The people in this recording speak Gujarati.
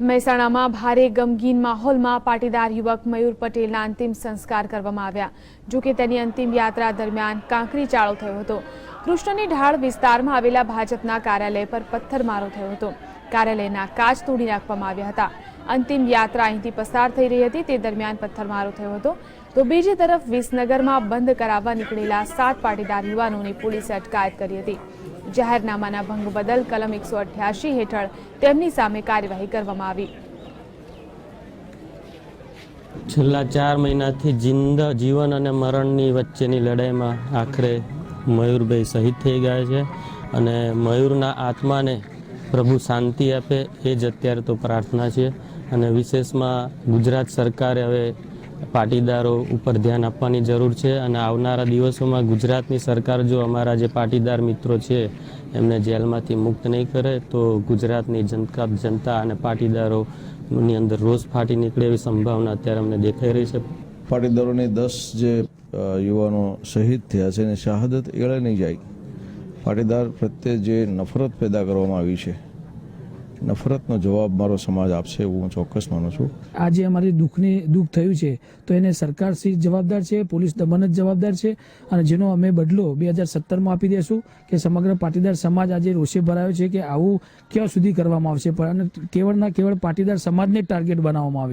મહેસાણામાં ભારે ગમગીન માહોલમાં પાટીદાર યુવક મયુર પટેલના અંતિમ સંસ્કાર કરવામાં આવ્યા. જોકે તેની અંતિમ યાત્રા દરમિયાન કાંકરી ચાળો થયો હતો. કૃષ્ણની ઢાળ વિસ્તારમાં આવેલા ભાજપના કાર્યાલય પર પથ્થરમારો થયો હતો. કાર્યાલયના કાચ તોડી નાખવામાં આવ્યા હતા. અંતિમ યાત્રા અહીંથી પસાર થઈ રહી હતી. તે દરમિયાન પથ્થરમારો થયો હતો. તો બીજી તરફ વિસનગરમાં બંધ કરાવવા નીકળેલા સાત પાટીદાર યુવાનોની પોલીસે અટકાયત કરી હતી. જાહેરનામાના ભંગ બદલ કલમ એકસો અઠ્યાસી હેઠળ તેમની સામે કાર્યવાહી કરવામાં આવી. છેલ્લા ચાર મહિનાથી જિંદ જીવન અને મરણની વચ્ચેની લડાઈમાં આખરે મયુરભાઈ શહીદ થઈ ગયા છે અને મયુરના આત્માને પ્રભુ શાંતિ આપે એ જ અત્યારે તો પ્રાર્થના છે. અને વિશેષમાં ગુજરાત સરકારે હવે પાટીદારો ઉપર ધ્યાન આપવાની જરૂર છે અને આવનારા દિવસોમાં ગુજરાતની સરકાર જો અમારા જે પાટીદાર મિત્રો છે, એમને જેલમાંથી મુક્ત નહીં કરે, તો ગુજરાતની જનતા જનતા અને પાટીદારોની અંદર રોષ ફાટી નીકળે એવી સંભાવના અત્યારે અમને દેખાઈ રહી છે. પાટીદારોની દસ જે યુવાનો શહીદ થયા છે એને શહાદત એળે નહીં જાય. પાટીદાર પ્રત્યે જે નફરત પેદા કરવામાં આવી છે નફરતનો જવાબ મારો સમાજ આપશે એવું હું ચોક્કસ માનું છું. આજે અમારી દુઃખની દુઃખ થયું છે, તો એને સરકાર શ્રી જવાબદાર છે, પોલીસ દમન જ જવાબદાર છે, અને જેનો અમે બદલો બે હજાર સત્તરમાં આપી દેશું કે સમગ્ર પાટીદાર સમાજ આજે રોષે ભરાયો છે કે આવું ક્યાં સુધી કરવામાં આવશે. પણ અને કેવળના કેવળ પાટીદાર સમાજને ટાર્ગેટ બનાવવામાં આવે છે.